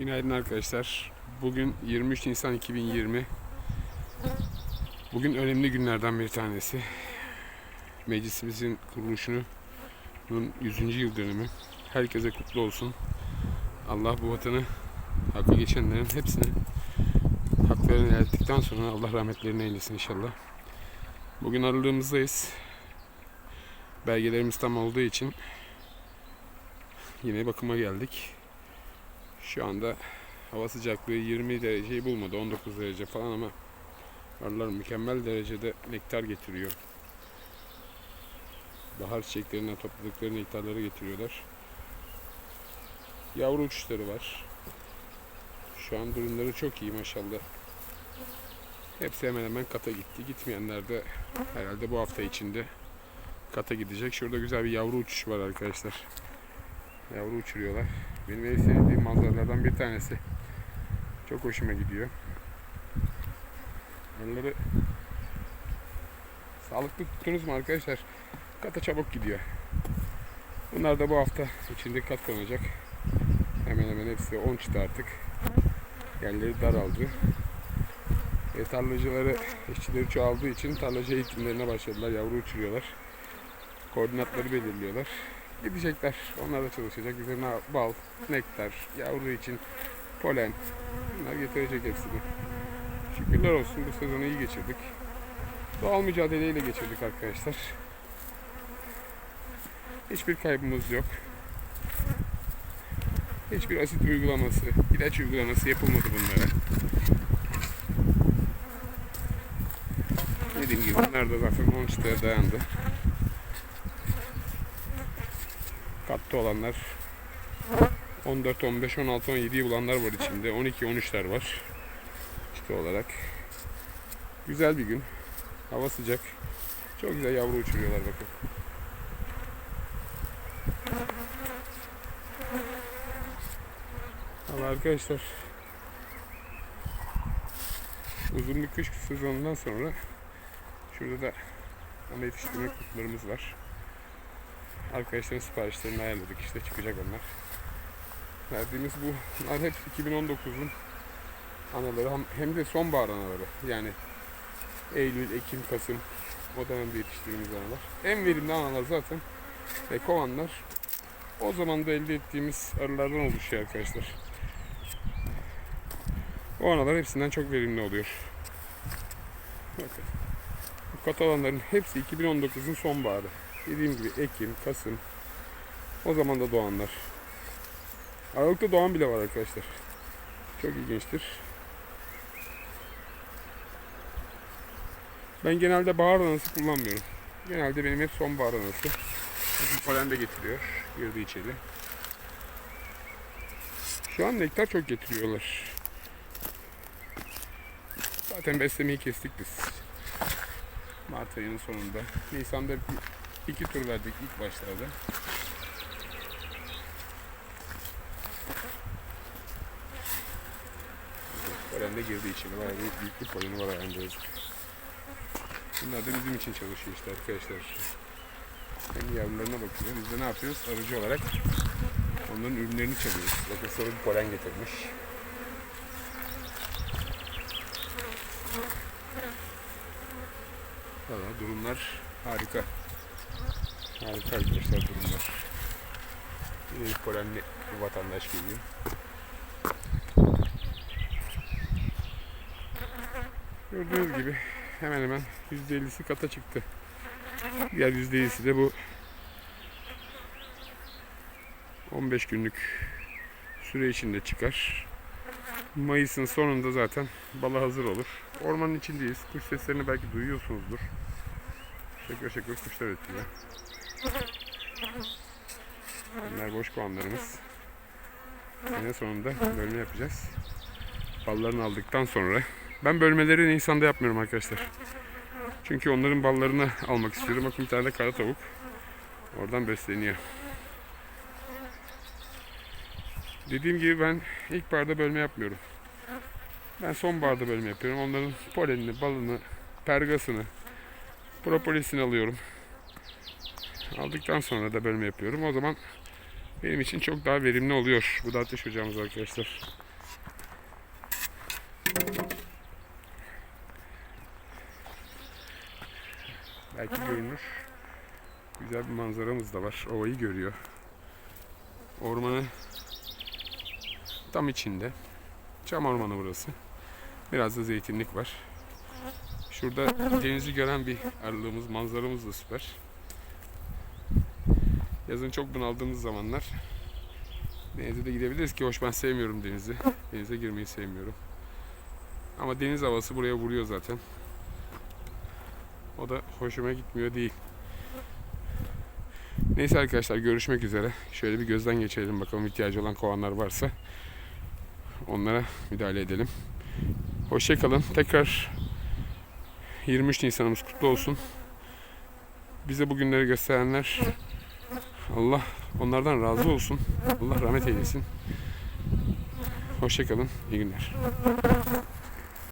Günaydın arkadaşlar. Bugün 23 Nisan 2020. Bugün önemli günlerden bir tanesi. Meclisimizin kuruluşunun 100. yıl dönümü. Herkese kutlu olsun. Allah bu vatanı hakkı geçenlerin hepsini haklarını elde ettikten sonra Allah rahmetlerini eylesin inşallah. Bugün aralığımızdayız. Belgelerimiz tam olduğu için yine bakıma geldik. Şu anda hava sıcaklığı 20 dereceyi bulmadı. 19 derece falan ama arılar mükemmel derecede nektar getiriyor. Bahar çiçeklerinden topladıkları nektarları getiriyorlar. Yavru uçuşları var. Şu an durumları çok iyi maşallah. Hepsi hemen hemen kata gitti. Gitmeyenler de herhalde bu hafta içinde kata gidecek. Şurada güzel bir yavru uçuşu var arkadaşlar. Yavru uçuruyorlar. Benim en sevdiğim manzaralardan bir tanesi. Çok hoşuma gidiyor. Onları sağlıklı tuttunuz mu arkadaşlar? Kata çabuk gidiyor. Bunlar da bu hafta içinde kat konacak. Hemen hemen hepsi 10 çıtı artık. Yerleri daraldı. E, tarlacıları, işçileri çoğaldığı için tarlacı eğitimlerine başladılar. Yavru uçuruyorlar. Koordinatları belirliyorlar. Gidecekler. Onlar da çalışacak. Üzerine bal, nektar, yavru için polen. Bunlar getirecek hepsini. Şükürler olsun bu sezonu iyi geçirdik. Doğal mücadeleyle geçirdik arkadaşlar. Hiçbir kaybımız yok. Hiçbir asit uygulaması, ilaç uygulaması yapılmadı bunlara. Dediğim gibi bunlar da zaten 10 çıtaya dayandı. Katta olanlar 14, 15, 16, 17'yi bulanlar var içinde. 12, 13'ler var. İşte olarak. Güzel bir gün. Hava sıcak. Çok güzel yavru uçuruyorlar bakın. Ama arkadaşlar uzun bir kış sezonundan sonra şurada da ana yetiştirme kutularımız var. Arkadaşların siparişlerini ayarladık işte çıkacak onlar. Verdiğimiz bu bunlar hep 2019'un anaları hem- de sonbahar anaları. Yani Eylül, Ekim, Kasım o dönemde yetiştirdiğimiz analar. En verimli analar zaten ve kovanlar o zaman da elde ettiğimiz arılardan oluşuyor arkadaşlar. O analar hepsinden çok verimli oluyor. Bakın. Bu katalanların hepsi 2019'un sonbaharı. Dediğim gibi Ekim, Kasım o zaman da doğanlar. Aralıkta doğan bile var arkadaşlar. Çok ilginçtir. Ben genelde bahar anası kullanmıyorum. Genelde benim hep sonbahar anası. Polen de getiriyor. Girdi içeri. Şu an nektar çok getiriyorlar. Zaten beslemeyi kestik biz. Mart ayının sonunda. Nisan'da iki tur verdik ilk başlarda. Polen de girdi içeri. Bayağı bir büyük bir poleni var yazık. Bunlar da bizim için çalışıyor işte arkadaşlar. Hem yavrularına bakıyor. Biz de ne yapıyoruz? Arıcı olarak onların ürünlerini çalıyoruz. Bakın sarı bir polen getirmiş. Valla durumlar harika. Harika arkadaşlar durumlar. Yine polenli vatandaş geliyor. Gördüğünüz gibi hemen hemen %50'si kata çıktı. Diğer %50'si de bu 15 günlük süre içinde çıkar. Mayıs'ın sonunda zaten bala hazır olur. Ormanın içindeyiz. Kuş seslerini belki duyuyorsunuzdur. Şakır şakır kuşlar ötüyor. Bunlar boş kovanlarımız. En sonunda bölme yapacağız. Ballarını aldıktan sonra ben bölmeleri Nisan'da yapmıyorum arkadaşlar. Çünkü onların ballarını almak istiyorum. Bakın bir tane de kara tavuk. Oradan besleniyor. Dediğim gibi ben ilkbaharda bölme yapmıyorum. Ben sonbaharda bölme yapıyorum. Onların polenini, balını, pergasını, propolisini alıyorum. Aldıktan sonra da bölme yapıyorum. O zaman benim için çok daha verimli oluyor. Bu da ateş ocağımız arkadaşlar. Belki görünür. Güzel bir manzaramız da var. Ovayı görüyor. Ormanı tam içinde. Çam ormanı burası. Biraz da zeytinlik var. Şurada denizi gören bir aralığımız, manzaramız da süper. Yazın çok bunaldığımız zamanlar denize de gidebiliriz ki hoş ben sevmiyorum denizi. Denize girmeyi sevmiyorum. Ama deniz havası buraya vuruyor zaten. O da hoşuma gitmiyor değil. Neyse arkadaşlar görüşmek üzere. Şöyle bir gözden geçirelim bakalım ihtiyacı olan kovanlar varsa onlara müdahale edelim. Hoşçakalın. Tekrar 23 Nisan'ımız kutlu olsun. Bize bugünleri gösterenler Allah onlardan razı olsun. Allah rahmet eylesin. Hoşçakalın. İyi günler.